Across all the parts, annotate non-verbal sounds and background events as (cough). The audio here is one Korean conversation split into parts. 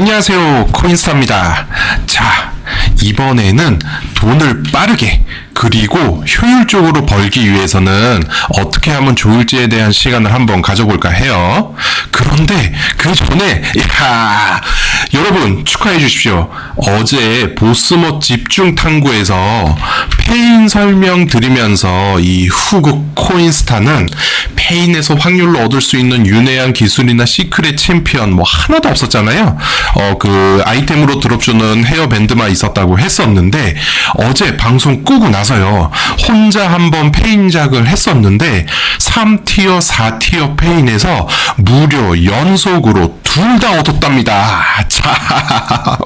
안녕하세요. 코인스타입니다. 자, 이번에는 돈을 빠르게 그리고 효율적으로 벌기 위해서는 어떻게 하면 좋을지에 대한 시간을 한번 가져볼까 해요. 그런데 그 전에, 야 여러분 축하해 주십시오. 어제 보스모 집중 탐구에서 페인 설명 드리면서 이 후국 코인스타는 페인에서 확률로 얻을 수 있는 윤회한 기술이나 시크릿 챔피언 뭐 하나도 없었잖아요. 어, 그 아이템으로 드롭주는 헤어밴드만 있었다고 했었는데 어제 방송 끄고 나서요. 혼자 한번 페인작을 했었는데 3티어, 4티어 페인에서 무려 연속으로 둘 다 얻었답니다. (laughs) 자,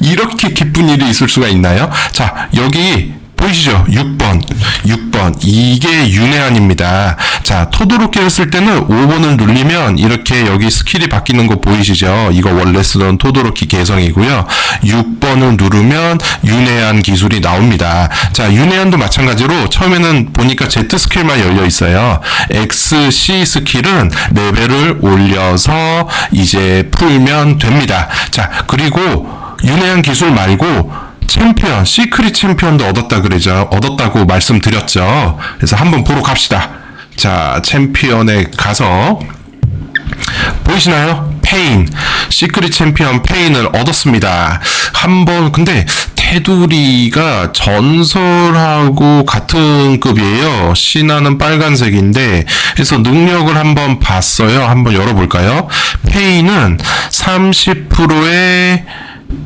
이렇게 기쁜 일이 있을 수가 있나요? 자, 여기 보이시죠? 6번. 6번. 이게 윤회안입니다. 자, 토도로케를 쓸 때는 5번을 누르면 이렇게 여기 스킬이 바뀌는 거 보이시죠? 이거 원래 쓰던 토도로키 개성이고요. 6번을 누르면 윤회안 기술이 나옵니다. 자, 윤회안도 마찬가지로 처음에는 보니까 Z 스킬만 열려 있어요. X, C 스킬은 레벨을 올려서 이제 풀면 됩니다. 자, 그리고 윤회안 기술 말고 챔피언, 시크릿 챔피언도 얻었다 그러죠. 얻었다고 말씀드렸죠. 그래서 한번 보러 갑시다. 자, 챔피언에 가서 보이시나요? 페인, 시크릿 챔피언 페인을 얻었습니다. 한번 근데 테두리가 전설하고 같은 급이에요. 신화는 빨간색인데 그래서 능력을 한번 봤어요. 한번 열어볼까요? 페인은 30%의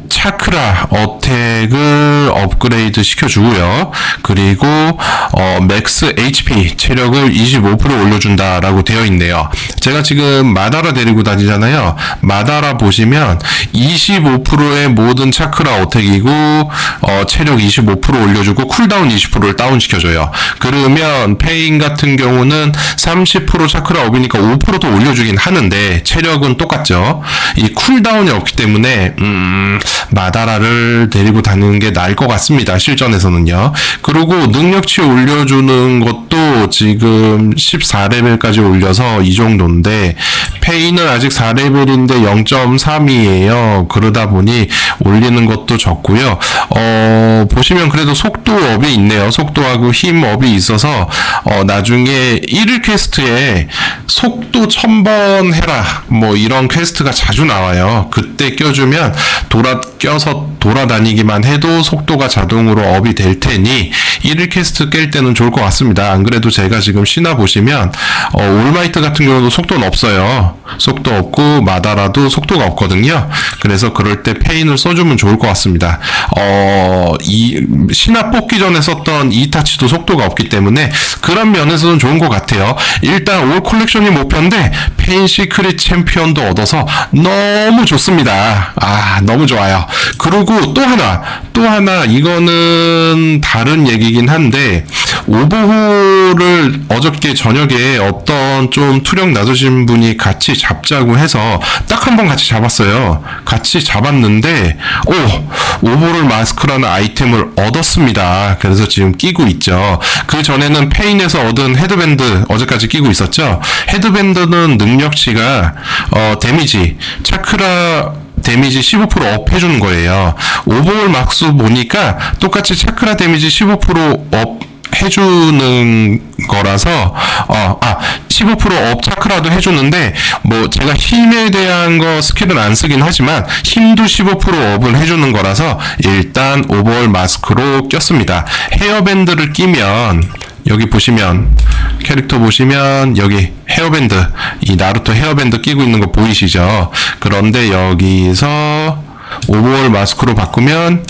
차크라 어택을 업그레이드 시켜주고요. 그리고 어, 맥스 HP 체력을 25% 올려준다라고 되어 있네요. 제가 지금 마다라 데리고 다니잖아요. 마다라 보시면 25%의 모든 차크라 어택이고 어, 체력 25% 올려주고 쿨다운 20%를 다운 시켜줘요. 그러면 페인 같은 경우는 30% 차크라 업이니까 5%더 올려주긴 하는데 체력은 똑같죠. 이 쿨다운이 없기 때문에 음, 마다라를 데리고 다니는 게 나을 것 같습니다. 실전에서는요. 그리고 능력치 올려주는 것도 지금 14레벨까지 올려서 이 정도인데 페이는 아직 4레벨인데 0.3이에요. 그러다 보니 올리는 것도 적고요. 어, 보시면 그래도 속도업이 있네요. 속도하고 힘업이 있어서 어, 나중에 1일 퀘스트에 속도 1000번 해라. 뭐 이런 퀘스트가 자주 나와요. 그때 껴주면 돌아 껴서 돌아다니기만 해도 속도가 자동으로 업이 될 테니 1일 퀘스트 깰 때는 좋을 것 같습니다. 안 그래도 제가 지금 신화 보시면 어, 올마이트 같은 경우도 속도는 없어요. 속도 없고 마다라도 속도가 없거든요. 그래서 그럴 때 페인을 써주면 좋을 것 같습니다. 어, 이 신화 뽑기 전에 썼던 이타치도 속도가 없기 때문에 그런 면에서는 좋은 것 같아요. 일단 올 콜렉션이 목표인데 페인 시크릿 챔피언도 얻어서 너무 좋습니다. 아 너무 좋아요. 그리고 또 하나 또 하나 이거는 다른 얘기 긴 한데 오버홀을 어저께 저녁에 어떤 좀 투력 낮으신 분이 같이 잡자고 해서 딱 한 번 같이 잡았어요. 같이 잡았는데 오 오버홀 마스크라는 아이템을 얻었습니다. 그래서 지금 끼고 있죠. 그 전에는 페인에서 얻은 헤드밴드 어제까지 끼고 있었죠. 헤드밴드는 능력치가 어 데미지 차크라 데미지 15%업 해주는 거예요. 오버홀 막수 보니까 똑같이 차크라 데미지 15%업 해주는 거라서 어, 아15%업 차크라도 해주는데 뭐 제가 힘에 대한 거 스킬은 안 쓰긴 하지만 힘도 15% 업을 해주는 거라서 일단 오버홀 마스크로 꼈습니다. 헤어밴드를 끼면 여기 보시면 캐릭터 보시면 여기 헤어밴드 이 나루토 헤어밴드 끼고 있는 거 보이시죠? 그런데 여기서 오버홀 마스크로 바꾸면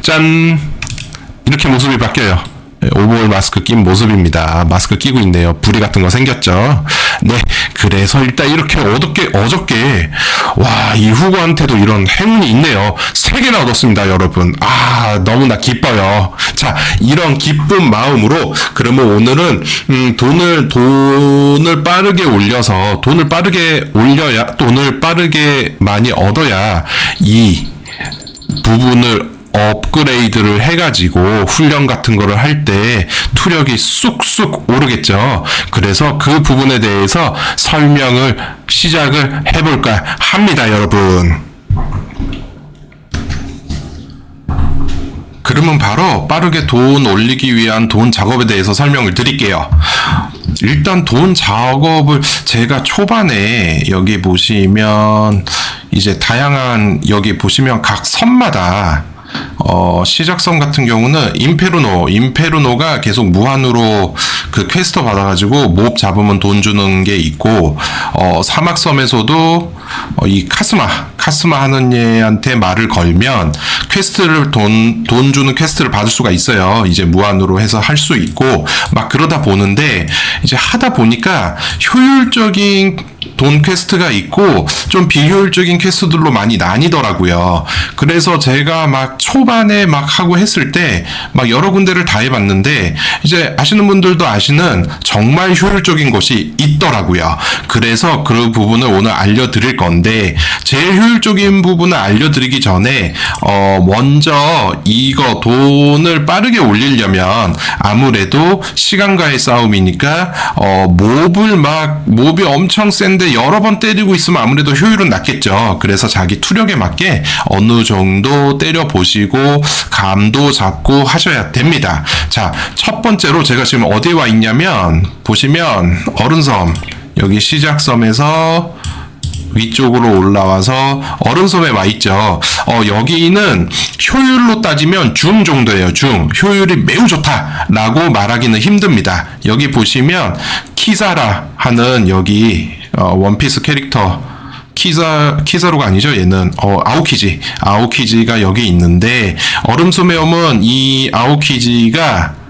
짠 이렇게 모습이 바뀌어요. 네, 오버홀 마스크 낀 모습입니다. 마스크 끼고 있네요. 부리 같은 거 생겼죠. 네, 그래서 일단 이렇게 어저께 어저께 와 이후구한테도 이런 행운이 있네요. 세 개나 얻었습니다, 여러분. 아 너무나 기뻐요. 자, 이런 기쁜 마음으로 그러면 오늘은 음, 돈을 돈을 빠르게 올려서 돈을 빠르게 올려야 돈을 빠르게 많이 얻어야 이 부분을 업그레이드를 해가지고 훈련 같은 거를 할 때 투력이 쑥쑥 오르겠죠. 그래서 그 부분에 대해서 설명을 시작을 해볼까 합니다, 여러분. 그러면 바로 빠르게 돈 올리기 위한 돈 작업에 대해서 설명을 드릴게요. 일단 돈 작업을 제가 초반에 여기 보시면 이제 다양한 여기 보시면 각 선마다 어, 시작선 같은 경우는 임페르노, 임페르노가 계속 무한으로 그 퀘스트 받아가지고 몹 잡으면 돈 주는 게 있고, 어, 사막섬에서도 어, 이 카스마, 카스마 하는 얘한테 말을 걸면 퀘스트를 돈, 돈 주는 퀘스트를 받을 수가 있어요. 이제 무한으로 해서 할 수 있고, 막 그러다 보는데, 이제 하다 보니까 효율적인 돈 퀘스트가 있고 좀 비효율적인 퀘스트들로 많이 나뉘더라고요. 그래서 제가 막 초반에 막 하고 했을 때 막 여러 군데를 다 해봤는데 이제 아시는 분들도 아시는 정말 효율적인 것이 있더라고요. 그래서 그 부분을 오늘 알려드릴 건데 제일 효율적인 부분을 알려드리기 전에 어 먼저 이거 돈을 빠르게 올리려면 아무래도 시간과의 싸움이니까 어 몹을 막 몹이 엄청 센데 여러 번 때리고 있으면 아무래도 효율은 낮겠죠. 그래서 자기 투력에 맞게 어느 정도 때려 보시고 감도 잡고 하셔야 됩니다. 자, 첫 번째로 제가 지금 어디에 와 있냐면 보시면 어른섬 여기 시작섬에서 위쪽으로 올라와서 얼음섬에 와 있죠. 어, 여기는 효율로 따지면 중 정도예요. 중. 효율이 매우 좋다라고 말하기는 힘듭니다. 여기 보시면 키사라 하는 여기 어, 원피스 캐릭터 키사 키사로가 아니죠 얘는 어 아오키지 아오키지가 여기 있는데 얼음섬에 오면 이 아오키지가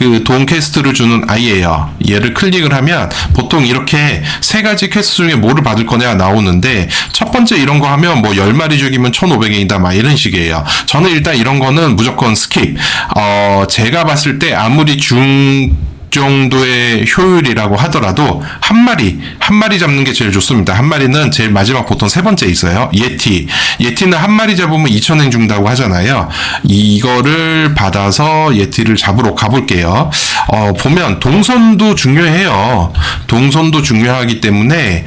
그돈 퀘스트를 주는 아이예요. 얘를 클릭을 하면 보통 이렇게 세 가지 퀘스트 중에 뭐를 받을 거냐 나오는데 첫 번째 이런 거 하면 뭐 10마리 죽이면 1,500엔이다 막 이런 식이에요. 저는 일단 이런 거는 무조건 스킵. 어, 제가 봤을 때 아무리 중 정도의 효율이라고 하더라도 한 마리 한 마리 잡는 게 제일 좋습니다. 한 마리는 제일 마지막 보통 세 번째 있어요. 예티 예티는 한 마리 잡으면 2천엔 준다고 하잖아요. 이거를 받아서 예티를 잡으러 가볼게요. 어, 보면 동선도 중요해요. 동선도 중요하기 때문에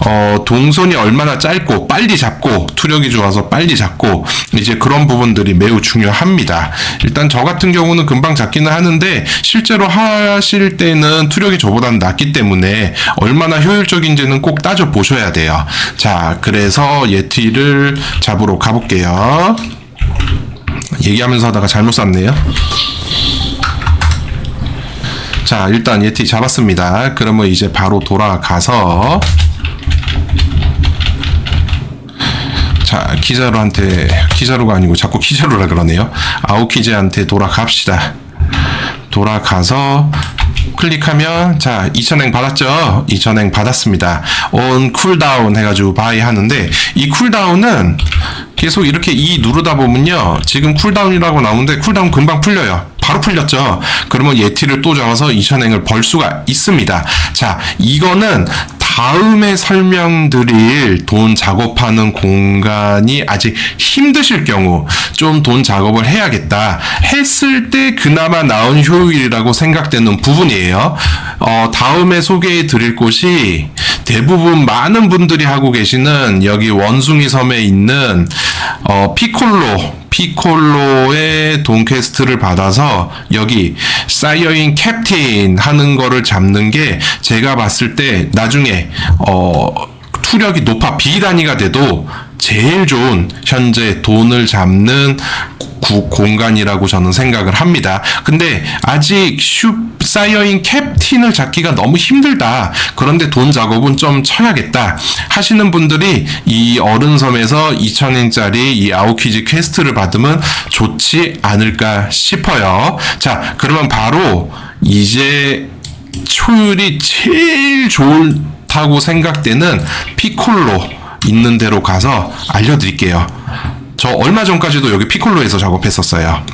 어, 동선이 얼마나 짧고 빨리 잡고 투력이 좋아서 빨리 잡고 이제 그런 부분들이 매우 중요합니다. 일단 저 같은 경우는 금방 잡기는 하는데 실제로 하실 때는 투력이 저보다는 낮기 때문에 얼마나 효율적인지는 꼭 따져 보셔야 돼요. 자, 그래서 예티를 잡으러 가볼게요. 얘기하면서 하다가 잘못 샀네요. 자, 일단 예티 잡았습니다. 그러면 이제 바로 돌아가서 자, 키자루한테 키자루가 아니고 자꾸 키자루라 그러네요. 아오키즈한테 돌아갑시다. 돌아가서 클릭하면 자 2,000행 받았죠? 2,000행 받았습니다. 온 쿨다운 해가지고 바이 하는데 이 쿨다운은 계속 이렇게 이 누르다 보면요 지금 쿨다운이라고 나오는데 쿨다운 금방 풀려요. 바로 풀렸죠. 그러면 예티를 또 잡아서 2,000행을 벌 수가 있습니다. 자 이거는 다음에 설명드릴 돈 작업하는 공간이 아직 힘드실 경우 좀 돈 작업을 해야겠다 했을 때 그나마 나은 효율이라고 생각되는 부분이에요. 어, 다음에 소개해 드릴 곳이 대부분 많은 분들이 하고 계시는 여기 원숭이 섬에 있는 어, 피콜로 피콜로의 돈 퀘스트를 받아서 여기 사이어인 캡틴 하는 거를 잡는 게 제가 봤을 때 나중에 어 투력이 높아 B 단위가 돼도 제일 좋은 현재 돈을 잡는 구, 공간이라고 저는 생각을 합니다. 근데 아직 슈 쌓여인 캡틴을 잡기가 너무 힘들다. 그런데 돈 작업은 좀 쳐야겠다. 하시는 분들이 이 어른섬에서 2,000엔짜리 이 아오키즈 퀘스트를 받으면 좋지 않을까 싶어요. 자, 그러면 바로 이제 효율이 제일 좋다고 생각되는 피콜로 있는 데로 가서 알려드릴게요. 저 얼마 전까지도 여기 피콜로에서 작업했었어요.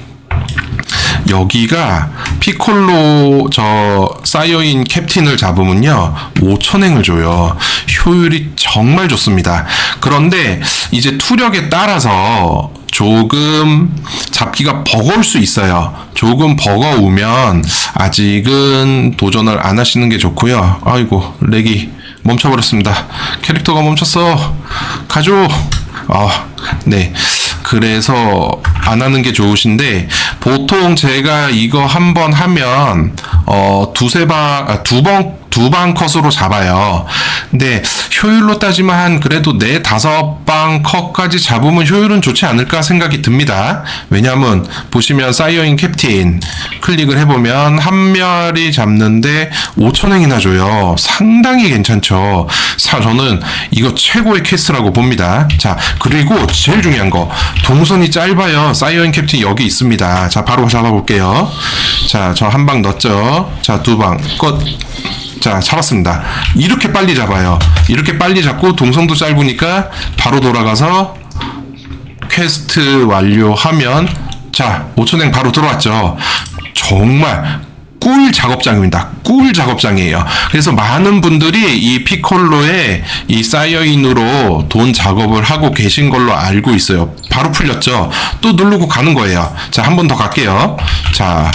여기가 피콜로 저 사이어인 캡틴을 잡으면요 5천행을 줘요 효율이 정말 좋습니다 그런데 이제 투력에 따라서 조금 잡기가 버거울 수 있어요 조금 버거우면 아직은 도전을 안 하시는 게 좋고요 아이고 렉이 멈춰버렸습니다. 캐릭터가 멈췄어. 가죠 아, 네. 그래서 안 하는 게 좋으신데 보통 제가 이거 한 번 하면 어 두세 방두번 두 방 컷으로 잡아요. 근데 효율로 따지면 한 그래도 네 다섯 방 컷까지 잡으면 효율은 좋지 않을까 생각이 듭니다. 왜냐하면 보시면 사이어인 캡틴 클릭을 해보면 한 마리 잡는데 5천 행이나 줘요. 상당히 괜찮죠. 사 저는 이거 최고의 퀘스트라고 봅니다. 자 그리고 제일 중요한 거 동선이 짧아요. 사이어인 캡틴 여기 있습니다. 자 바로 잡아볼게요. 자 저 한 방 넣었죠. 자 두 방 끝. 자, 잡았습니다. 이렇게 빨리 잡아요. 이렇게 빨리 잡고 동선도 짧으니까 바로 돌아가서 퀘스트 완료하면 자, 5천행 바로 들어왔죠. 정말 꿀 작업장입니다. 꿀 작업장이에요. 그래서 많은 분들이 이 피콜로에 이 사이어인으로 돈 작업을 하고 계신 걸로 알고 있어요. 바로 풀렸죠. 또 누르고 가는 거예요. 자, 한 번 더 갈게요. 자,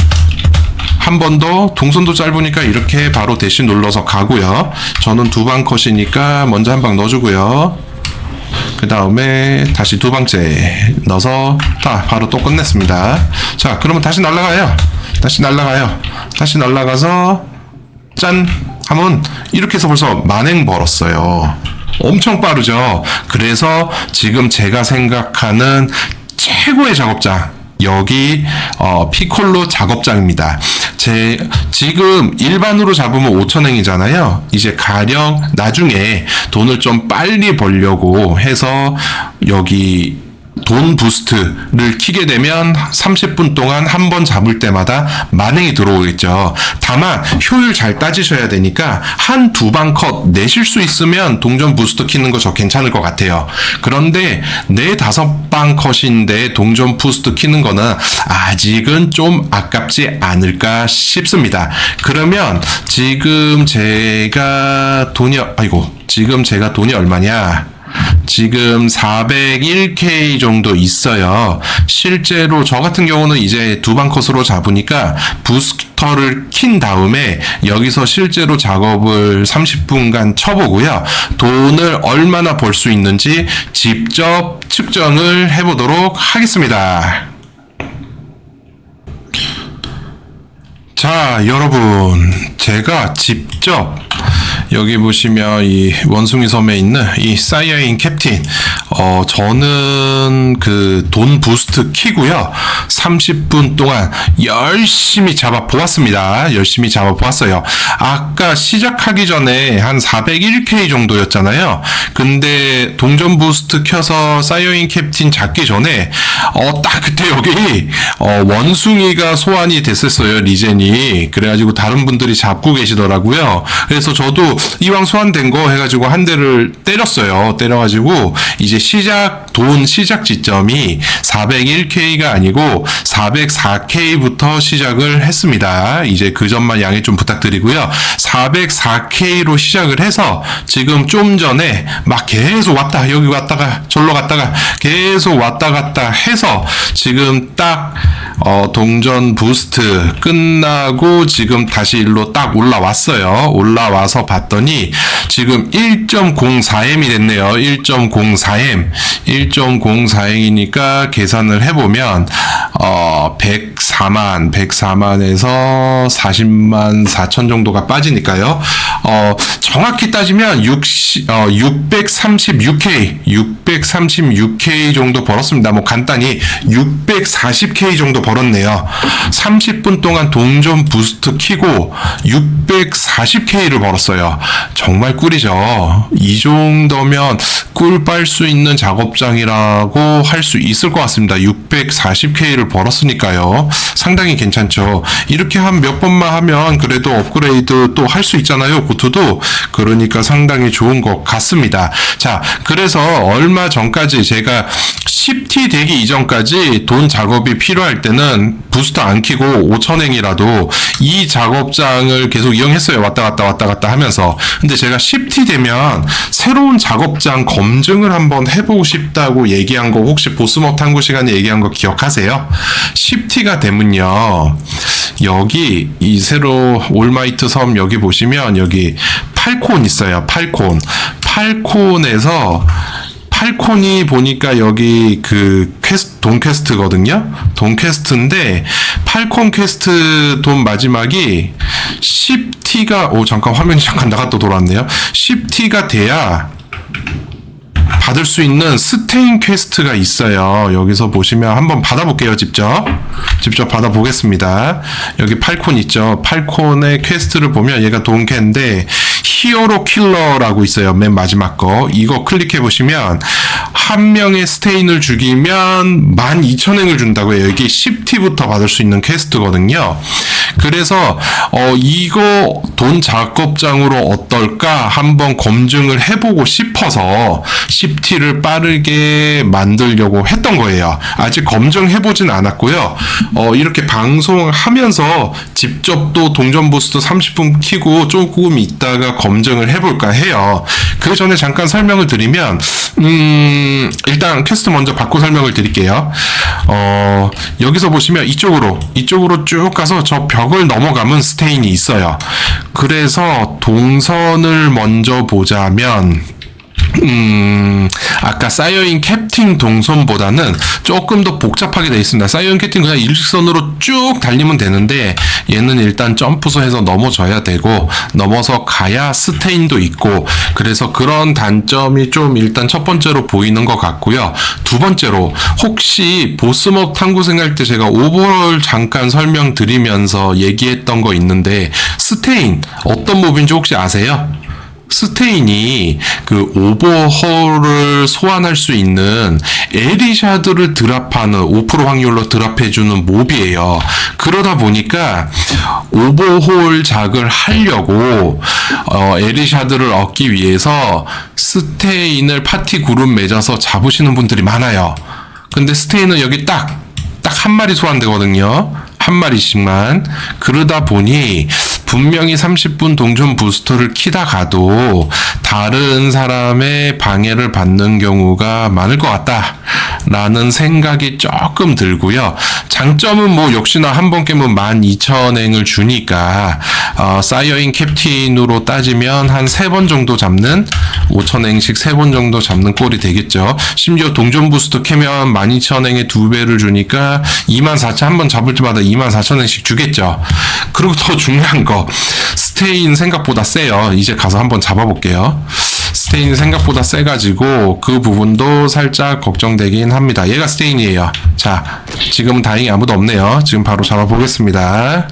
한 번 더 동선도 짧으니까 이렇게 바로 대신 눌러서 가고요. 저는 두 방 컷이니까 먼저 한 방 넣어주고요. 그 다음에 다시 두 방째 넣어서 다 바로 또 끝냈습니다. 자, 그러면 다시 날라가요. 다시 날라가요. 다시 날라가서 짠 하면 이렇게 해서 벌써 만행 벌었어요. 엄청 빠르죠. 그래서 지금 제가 생각하는 최고의 작업장 여기 어, 피콜로 작업장입니다. 제 지금 일반으로 잡으면 5천행이잖아요. 이제 가령 나중에 돈을 좀 빨리 벌려고 해서 여기 돈 부스트를 키게 되면 30분 동안 한 번 잡을 때마다 만행이 들어오겠죠. 다만 효율 잘 따지셔야 되니까 한 두 방 컷 내실 수 있으면 동전 부스트 키는 거 저 괜찮을 것 같아요. 그런데 네 다섯 방 컷인데 동전 부스트 키는 거는 아직은 좀 아깝지 않을까 싶습니다. 그러면 지금 제가 돈이 아이고 지금 제가 돈이 얼마냐? 지금 401K 정도 있어요. 실제로 저 같은 경우는 이제 두 방 컷으로 잡으니까 부스터를 킨 다음에 여기서 실제로 작업을 30분간 쳐보고요. 돈을 얼마나 벌 수 있는지 직접 측정을 해보도록 하겠습니다. 자, 여러분. 제가 직접 여기 보시면 이 원숭이 섬에 있는 이 사이어인 캡틴 어 저는 그 돈 부스트 키고요. 30분 동안 열심히 잡아 보았습니다. 열심히 잡아 보았어요. 아까 시작하기 전에 한 401k 정도였잖아요. 근데 동전 부스트 켜서 사이어인 캡틴 잡기 전에 어 딱 그때 여기 어 원숭이가 소환이 됐었어요 리젠이. 그래가지고 다른 분들이 잡고 계시더라고요. 그래서 저도 이왕 소환된 거 해가지고 한 대를 때렸어요. 때려가지고 이제 시작 돈 시작 지점이 401K가 아니고 404K부터 시작을 했습니다. 이제 그 점만 양해 좀 부탁드리고요. 404K로 시작을 해서 지금 좀 전에 막 계속 왔다 여기 왔다가 절로 갔다가 계속 왔다 갔다 해서 지금 딱 어, 동전 부스트 끝나고 지금 다시 일로 딱 올라왔어요. 올라와서 봤더니 지금 1.04m이 됐네요. 1.04m. 1.04m이니까 계산을 해보면 어, 104만, 104만에서 40만 4천 정도가 빠지니까요. 어, 정확히 따지면 60, 어, 636K, 636K 정도 벌었습니다. 뭐 간단히 640K 정도 벌었네요. 30분 동안 동전 부스트 키고 640K를 벌었어요. 정말 꿀이죠. 이 정도면 꿀 빨 수 있는 작업장이라고 할 수 있을 것 같습니다. 640K를 벌었으니까요. 상당히 괜찮죠. 이렇게 한 몇 번만 하면 그래도 업그레이드 또 할 수 있잖아요. 고트도. 그러니까 상당히 좋은 것 같습니다. 자, 그래서 얼마 전까지 제가 10T 되기 이전까지 돈 작업이 필요할 때는 부스터 안 키고 5천행이라도 이 작업장을 계속 이용했어요. 왔다 갔다 왔다 갔다 하면서. 근데 제가 10T 되면 새로운 작업장 검증을 한번 해보고 싶다고 얘기한 거 혹시 보스업 탐구 시간에 얘기한 거 기억하세요? 10T가 되면요. 여기 이 새로 올마이트 섬 여기 보시면 여기 팔콘 있어요. 팔콘. 팔콘에서 팔콘이 보니까 여기 그 퀘스트, 돈 퀘스트거든요. 돈 퀘스트인데, 팔콘 퀘스트 돈 마지막이 10T가, 오, 잠깐 화면이 잠깐 나갔다 돌아왔네요. 10T가 돼야 받을 수 있는 스테인 퀘스트가 있어요. 여기서 보시면 한번 받아볼게요, 직접. 직접 받아보겠습니다. 여기 팔콘 있죠. 팔콘의 퀘스트를 보면 얘가 돈캐인데 히어로 킬러라고 있어요. 맨 마지막 거. 이거 클릭해 보시면 한 명의 스테인을 죽이면 12,000행을 준다고요. 여기 10T부터 받을 수 있는 퀘스트거든요. 그래서 어 이거 돈 작업장으로 어떨까 한번 검증을 해보고 싶어서 10T를 빠르게 만들려고 했던 거예요. 아직 검증해보진 않았고요. 어 이렇게 방송하면서 직접 또 동전 부스트 30분 키고 조금 있다가 검증을 해볼까 해요. 그 전에 잠깐 설명을 드리면 음 일단 퀘스트 먼저 받고 설명을 드릴게요. 어 여기서 보시면 이쪽으로 이쪽으로 쭉 가서 저벽 을 넘어가면 스테인이 있어요. 그래서 동선을 먼저 보자면 음, 아까 쌓여인 캡틴 동선보다는 조금 더 복잡하게 되어 있습니다. 쌓여인 캡틴 그냥 일직선으로 쭉 달리면 되는데 얘는 일단 점프소에서 넘어져야 되고 넘어서 가야 스테인도 있고 그래서 그런 단점이 좀 일단 첫 번째로 보이는 것 같고요. 두 번째로 혹시 보스몹 탐구 생할 때 제가 오버롤 잠깐 설명드리면서 얘기했던 거 있는데 스테인 어떤 몹인지 혹시 아세요? 스테인이 그 오버홀을 소환할 수 있는 에리샤드를 드랍하는 5% 확률로 드랍해주는 몹이에요. 그러다 보니까 오버홀 작을 하려고 어, 에리샤드를 얻기 위해서 스테인을 파티 그룹 맺어서 잡으시는 분들이 많아요. 근데 스테인은 여기 딱 딱 한 마리 소환되거든요. 한 마리씩만. 그러다 보니 분명히 30분 동전 부스터를 키다 가도 다른 사람의 방해를 받는 경우가 많을 것 같다. 라는 생각이 조금 들고요. 장점은 뭐 역시나 한 번 깨면 12,000행을 주니까 어, 사이어인 캡틴으로 따지면 한 세 번 정도 잡는 5,000행씩 세 번 정도 잡는 꼴이 되겠죠. 심지어 동전 부스터 캐면 12,000행에 두 배를 주니까 24,000 한 번 잡을 때마다 24,000행씩 주겠죠. 그리고 더 중요한 거 스테인 생각보다 세요. 이제 가서 한번 잡아볼게요. 스테인 생각보다 세가지고 그 부분도 살짝 걱정되긴 합니다. 얘가 스테인이에요. 자, 지금 다행히 아무도 없네요. 지금 바로 잡아보겠습니다.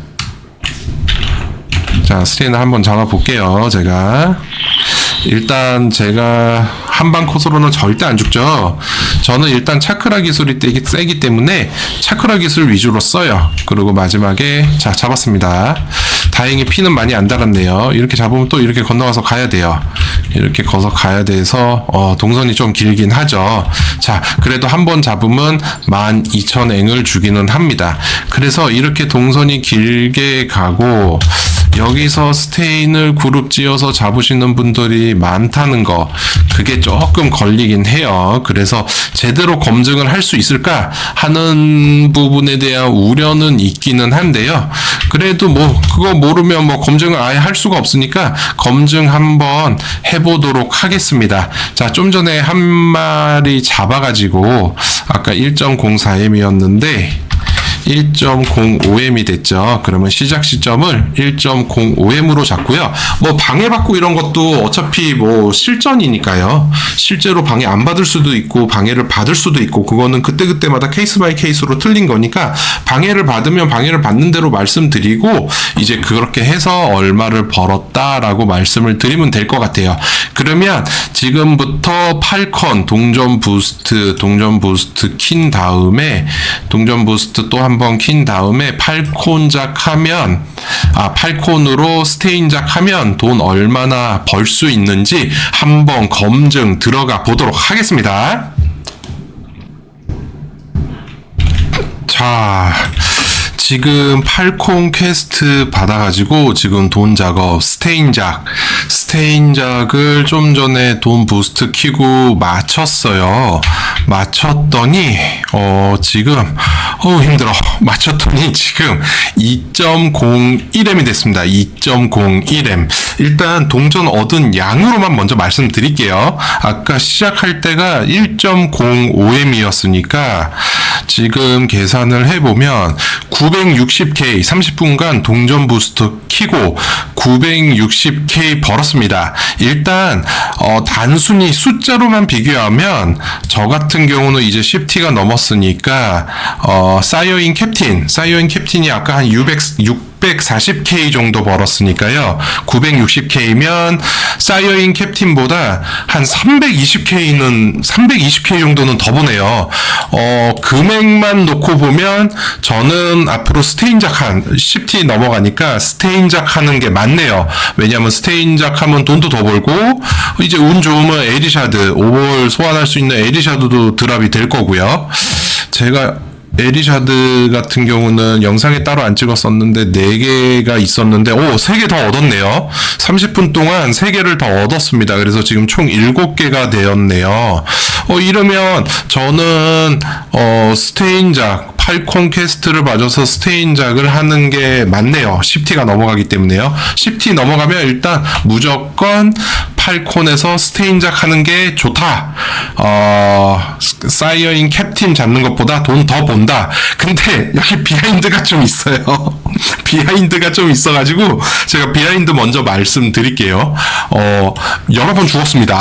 자, 스테인을 한번 잡아볼게요. 제가. 일단 제가 한방 컷으로는 절대 안 죽죠. 저는 일단 차크라 기술이 되게 세기 때문에 차크라 기술 위주로 써요. 그리고 마지막에 자 잡았습니다. 다행히 피는 많이 안 달았네요. 이렇게 잡으면 또 이렇게 건너가서 가야 돼요. 이렇게 거서 가야 돼서 어, 동선이 좀 길긴 하죠. 자 그래도 한 번 잡으면 12,000앵을 주기는 합니다. 그래서 이렇게 동선이 길게 가고 여기서 스테인을 그룹 지어서 잡으시는 분들이 많다는 거 그게 조금 걸리긴 해요. 그래서 제대로 검증을 할 수 있을까 하는 부분에 대한 우려는 있기는 한데요. 그래도 뭐 그거 모르면 뭐 검증을 아예 할 수가 없으니까 검증 한번 해보도록 하겠습니다. 자, 좀 전에 한 마리 잡아가지고 아까 1.04M이었는데 1.05M이 됐죠. 그러면 시작 시점을 1.05M으로 잡고요. 뭐 방해받고 이런 것도 어차피 뭐 실전이니까요. 실제로 방해 안 받을 수도 있고 방해를 받을 수도 있고 그거는 그때그때마다 케이스 바이 케이스로 틀린 거니까 방해를 받으면 방해를 받는 대로 말씀드리고 이제 그렇게 해서 얼마를 벌었다라고 말씀을 드리면 될 것 같아요. 그러면 지금부터 8컨 동전 부스트 동전 부스트 킨 다음에 동전 부스트 또한 번 킨 다음에 8콘작 하면 아 8콘으로 스테인작 하면 돈 얼마나 벌 수 있는지 한번 검증 들어가 보도록 하겠습니다. 자, 지금 팔콘 퀘스트 받아가지고 지금 돈 작업 스테인작 스테인작을 좀 전에 돈 부스트 키고 맞췄어요. 맞췄더니 어 지금 어 힘들어 (laughs) 맞췄더니 지금 2.01M이 됐습니다. 2.01M 일단 동전 얻은 양으로만 먼저 말씀드릴게요. 아까 시작할 때가 1.05M이었으니까 지금 계산을 해보면 960K 30분간 동전 부스터 키고 960K 벌었습니다. 일단 어, 단순히 숫자로만 비교하면 저 같은 경우는 이제 10T가 넘었으니까 어, 사이어인 캡틴 사이어인 캡틴이 아까 한 600, 640K 정도 벌었으니까요. 960K면 사이어인 캡틴보다 한 320K는 320K 정도는 더 보네요. 어, 금액만 놓고 보면 저는 앞으로 스테인작 한 10T 넘어가니까 스테인작 하는 게 맞네요. 왜냐하면 스테인작 하면 돈도 더 벌고 이제 운 좋으면 에리샤드 5월 소환할 수 있는 에리샤드도 드랍이 될 거고요. 제가 에리샤드 같은 경우는 영상에 따로 안 찍었었는데 4개가 있었는데 오 3개 더 얻었네요. 30분 동안 3개를 더 얻었습니다. 그래서 지금 총 7개가 되었네요. 어 이러면 저는 어 스테인작 팔콘 퀘스트를 맞아서 스테인작을 하는 게 맞네요 10T가 넘어가기 때문에요 10T 넘어가면 일단 무조건 팔콘에서 스테인작 하는 게 좋다. 어, 사이어인 캡틴 잡는 것보다 돈 더 본다. 근데 여기 비하인드가 좀 있어요. (laughs) 비하인드가 좀 있어가지고 제가 비하인드 먼저 말씀드릴게요. 어, 여러 번 죽었습니다.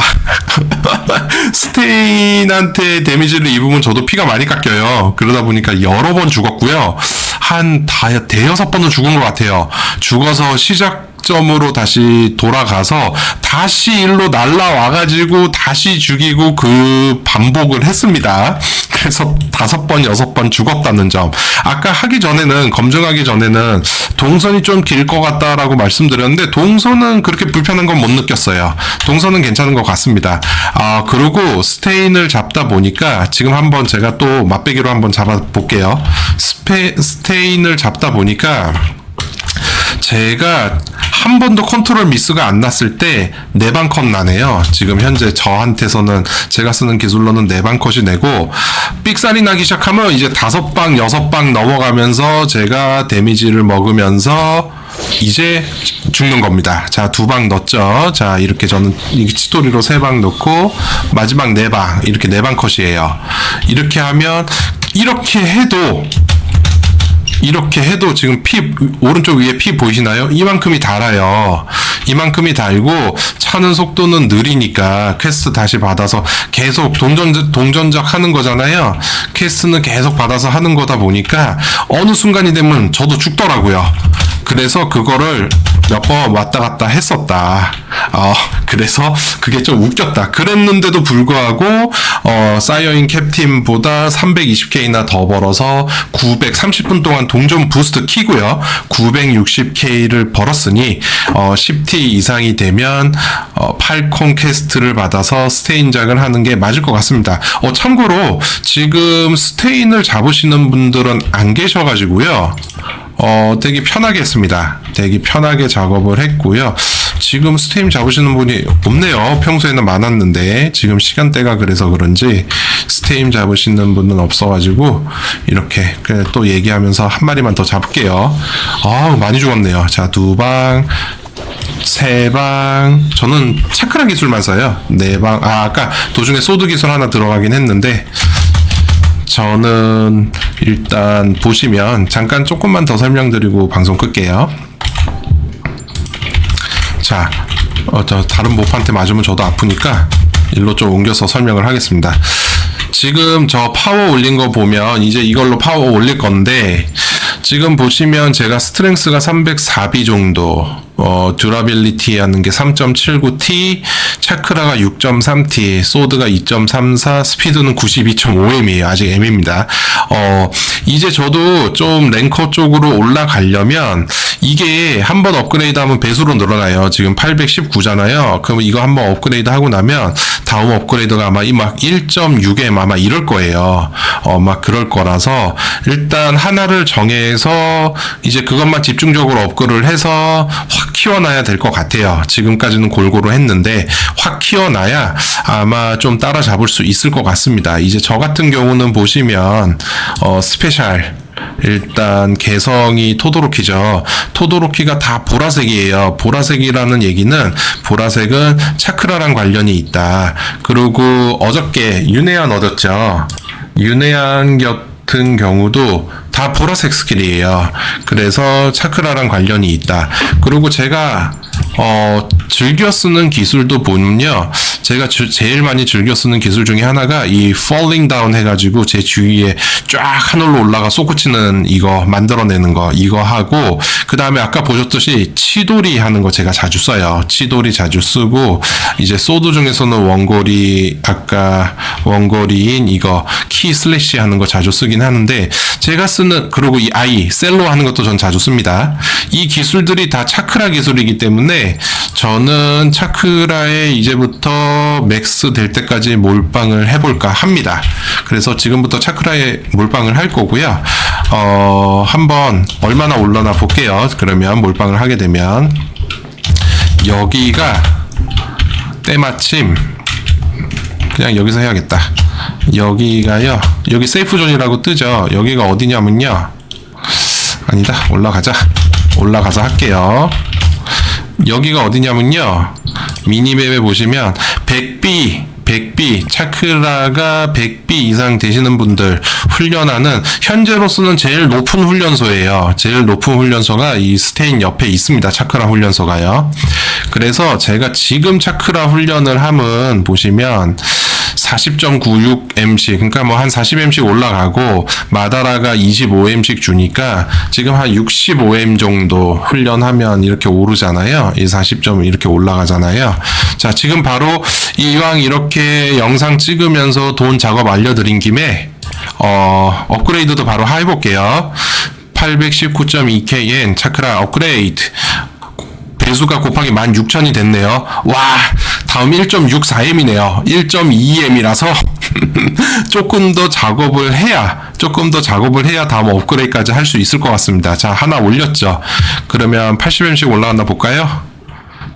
(laughs) 스테인한테 데미지를 입으면 저도 피가 많이 깎여요. 그러다 보니까 여러 번 죽었고요. 한 다, 대여섯 번은 죽은 것 같아요. 죽어서 시작 점으로 다시 돌아가서 다시 일로 날라와가지고 다시 죽이고 그 반복을 했습니다. 그래서 다섯 번, 여섯 번 죽었다는 점. 아까 하기 전에는, 검증하기 전에는 동선이 좀 길 것 같다라고 말씀드렸는데, 동선은 그렇게 불편한 건 못 느꼈어요. 동선은 괜찮은 것 같습니다. 아, 그리고 스테인을 잡다 보니까 지금 한번 제가 또 맛배기로 한번 잡아볼게요. 스페, 스테인을 잡다 보니까 제가 한 번도 컨트롤 미스가 안 났을 때 네방 컷 나네요. 지금 현재 저한테서는 제가 쓰는 기술로는 네방 컷이 내고 삑살이 나기 시작하면 이제 다섯 방 여섯 방 넘어가면서 제가 데미지를 먹으면서 이제 죽는 겁니다. 자, 두 방 넣었죠. 자, 이렇게 저는 이 스토리로 세 방 넣고 마지막 네 방, 이렇게 네 방 컷이에요. 이렇게 하면 이렇게 해도 이렇게 해도 지금 피 오른쪽 위에 피 보이시나요? 이만큼이 달아요. 이만큼이 달고 차는 속도는 느리니까 퀘스트 다시 받아서 계속 동전 동전작 하는 거잖아요. 퀘스트는 계속 받아서 하는 거다 보니까 어느 순간이 되면 저도 죽더라고요. 그래서 그거를 몇 번 왔다 갔다 했었다. 어, 그래서 그게 좀 웃겼다. 그랬는데도 불구하고, 어, 사이어인 캡틴보다 320K나 더 벌어서 930분 동안 동전 부스트 키고요. 960K를 벌었으니, 어, 10T 이상이 되면, 어, 팔콘 캐스트를 받아서 스테인작을 하는 게 맞을 것 같습니다. 어, 참고로, 지금 스테인을 잡으시는 분들은 안 계셔가지고요. 어, 되게 편하게 했습니다. 되게 편하게 작업을 했고요. 지금 스팀 잡으시는 분이 없네요. 평소에는 많았는데 지금 시간대가 그래서 그런지 스팀 잡으시는 분은 없어가지고 이렇게 그냥 또 얘기하면서 한 마리만 더 잡을게요. 아 많이 죽었네요. 자 두 방. 세 방, 저는 차크라 기술만 써요. 네 방, 아, 아까 도중에 소드 기술 하나 들어가긴 했는데, 저는 일단 보시면 잠깐 조금만 더 설명드리고 방송 끌게요. 자, 어, 저 다른 모판테 맞으면 저도 아프니까 일로 좀 옮겨서 설명을 하겠습니다. 지금 저 파워 올린 거 보면 이제 이걸로 파워 올릴 건데 지금 보시면 제가 스트렝스가 304B 정도 어, 듀라빌리티 하는 게 3.79T, 차크라가 6.3T, 소드가 2.34, 스피드는 92.5M이에요. 아직 M입니다. 어, 이제 저도 좀 랭커 쪽으로 올라가려면 이게 한번 업그레이드 하면 배수로 늘어나요. 지금 819잖아요. 그럼 이거 한번 업그레이드 하고 나면 다음 업그레이드가 아마 이 막 1.6M 아마 이럴 거예요. 어, 막 그럴 거라서 일단 하나를 정해서 이제 그것만 집중적으로 업그레이드를 해서 확 키워놔야 될 것 같아요. 지금까지는 골고루 했는데 확 키워놔야 아마 좀 따라잡을 수 있을 것 같습니다. 이제 저 같은 경우는 보시면 어, 스페셜 일단 개성이 토도로키죠. 토도로키가 다 보라색이에요. 보라색이라는 얘기는 보라색은 차크라랑 관련이 있다. 그리고 어저께 윤회한 얻었죠. 윤회한 같은 경우도 다 보라색 스킬이에요. 그래서 차크라랑 관련이 있다. 그리고 제가 어, 즐겨 쓰는 기술도 보면요. 제가 주- 제일 많이 즐겨 쓰는 기술 중에 하나가 이 falling down 해가지고 제 주위에 쫙 하늘로 올라가 솟구치는 이거 만들어내는 거 이거 하고 그 다음에 아까 보셨듯이 치돌이 하는 거 제가 자주 써요. 치돌이 자주 쓰고 이제 소드 중에서는 원거리 아까 원거리인 이거 키 슬래시 하는 거 자주 쓰긴 하는데 제가 쓰는 그리고 이 아이 셀로 하는 것도 전 자주 씁니다. 이 기술들이 다 차크라 기술이기 때문에 저는 차크라에 이제부터 맥스 될 때까지 몰빵을 해볼까 합니다. 그래서 지금부터 차크라에 몰빵을 할 거고요. 어, 한번 얼마나 올라나 볼게요. 그러면 몰빵을 하게 되면 여기가 때마침 그냥 여기서 해야겠다. 여기가요. 여기 세이프 존이라고 뜨죠. 여기가 어디냐면요. 아니다. 올라가자. 올라가서 할게요. 여기가 어디냐면요. 미니맵에 보시면 100B 100B 차크라가 100B 이상 되시는 분들 훈련하는 현재로서는 제일 높은 훈련소예요. 제일 높은 훈련소가 이 스테인 옆에 있습니다. 차크라 훈련소가요. 그래서 제가 지금 차크라 훈련을 하면 보시면 40.96m씩 그러니까 뭐 한 40m씩 올라가고 마다라가 25m씩 주니까 지금 한 65m 정도 훈련하면 이렇게 오르잖아요. 이 40점 이렇게 올라가잖아요. 자, 지금 바로 이왕 이렇게 영상 찍으면서 돈 작업 알려드린 김에 어, 업그레이드도 바로 해볼게요. 819.2K엔 차크라 업그레이드 배수가 곱하기 16,000이 됐네요. 와, 다음 1.64M이네요. 1.2M이라서 (laughs) 조금 더 작업을 해야, 조금 더 작업을 해야 다음 업그레이드까지 할 수 있을 것 같습니다. 자, 하나 올렸죠. 그러면 80M씩 올라갔나 볼까요?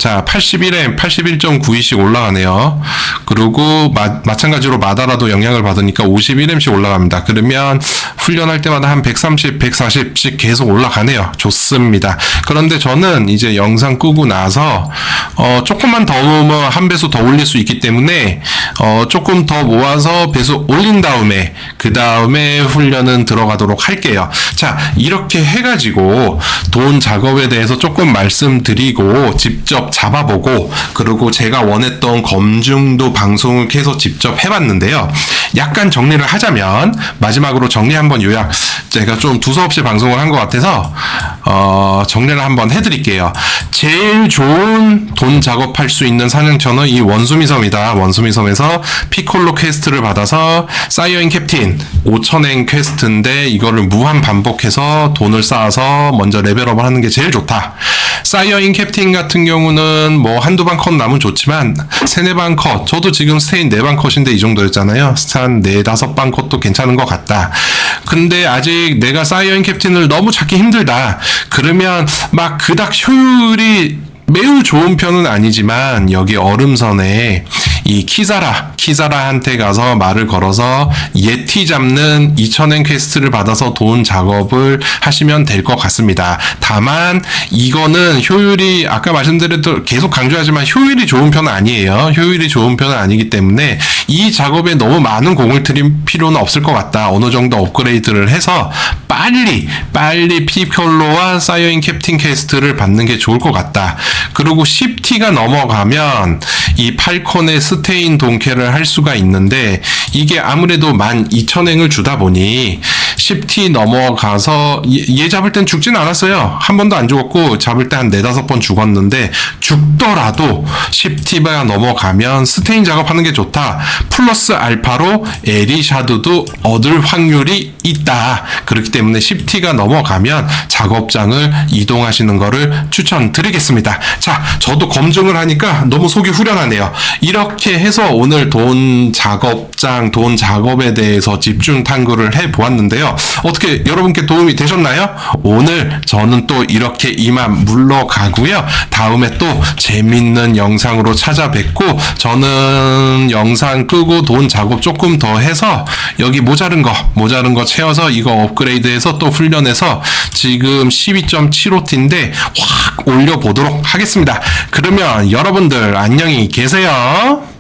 자, 81M, 81.92씩 올라가네요. 그리고 마, 마찬가지로 마다라도 영향을 받으니까 51M씩 올라갑니다. 그러면 훈련할 때마다 한 130, 140씩 계속 올라가네요. 좋습니다. 그런데 저는 이제 영상 끄고 나서 어, 조금만 더 모으면 한 배수 더 올릴 수 있기 때문에 어, 조금 더 모아서 배수 올린 다음에 그 다음에 훈련은 들어가도록 할게요. 자, 이렇게 해가지고 돈 작업에 대해서 조금 말씀드리고 직접 잡아보고 그리고 제가 원했던 검증도 방송을 계속 직접 해봤는데요. 약간 정리를 하자면 마지막으로 정리 한번 요약 제가 좀 두서없이 방송을 한 것 같아서 어, 정리를 한번 해드릴게요. 제일 좋은 돈 작업할 수 있는 사냥처는 이 원수미섬이다. 원수미섬에서 피콜로 퀘스트를 받아서 사이어인 캡틴 5천엔 퀘스트인데 이거를 무한 반복해서 돈을 쌓아서 먼저 레벨업을 하는 게 제일 좋다. 사이어인 캡틴 같은 경우는 뭐 한두 방컷 나면 좋지만 세네 방 컷. 저도 지금 스테인 네 방 컷인데 이 정도였잖아요. 한 네다섯 방 컷도 괜찮은 것 같다. 근데 아직 내가 사이어인 캡틴을 너무 찾기 힘들다. 그러면 막 그닥 효율이 매우 좋은 편은 아니지만 여기 얼음선에 이 키자라 키자라한테 가서 말을 걸어서 예티 잡는 2000엔 퀘스트를 받아서 돈 작업을 하시면 될 것 같습니다. 다만 이거는 효율이 아까 말씀드렸던 계속 강조하지만 효율이 좋은 편은 아니에요. 효율이 좋은 편은 아니기 때문에 이 작업에 너무 많은 공을 들일 필요는 없을 것 같다. 어느 정도 업그레이드를 해서 빨리 빨리 피컬로와 사이어인 캡틴 퀘스트를 받는 게 좋을 것 같다. 그리고 10T가 넘어가면 이 팔콘의 스테인 동캐를 할 수가 있는데 이게 아무래도 12,000행을 주다 보니 10T 넘어가서 얘, 얘 잡을 땐 죽진 않았어요. 한 번도 안 죽었고 잡을 때 한 네다섯 번 죽었는데 죽더라도 10T가 넘어가면 스테인 작업하는 게 좋다. 플러스 알파로 에리샤드도 얻을 확률이 있다. 그렇기 때문에 10T가 넘어가면 작업장을 이동하시는 거를 추천드리겠습니다. 자, 저도 검증을 하니까 너무 속이 후련하네요. 이렇게 해서 오늘 돈 작업장, 돈 작업에 대해서 집중 탐구를 해 보았 어떻게 여러분께 도움이 되셨나요? 오늘 저는 또 이렇게 이만 물러가고요. 다음에 또 재밌는 영상으로 찾아뵙고 저는 영상 끄고 돈 작업 조금 더 해서 여기 모자른 거, 모자른 거 채워서 이거 업그레이드해서 또 훈련해서 지금 12.75T인데 확 올려보도록 하겠습니다. 그러면 여러분들 안녕히 계세요.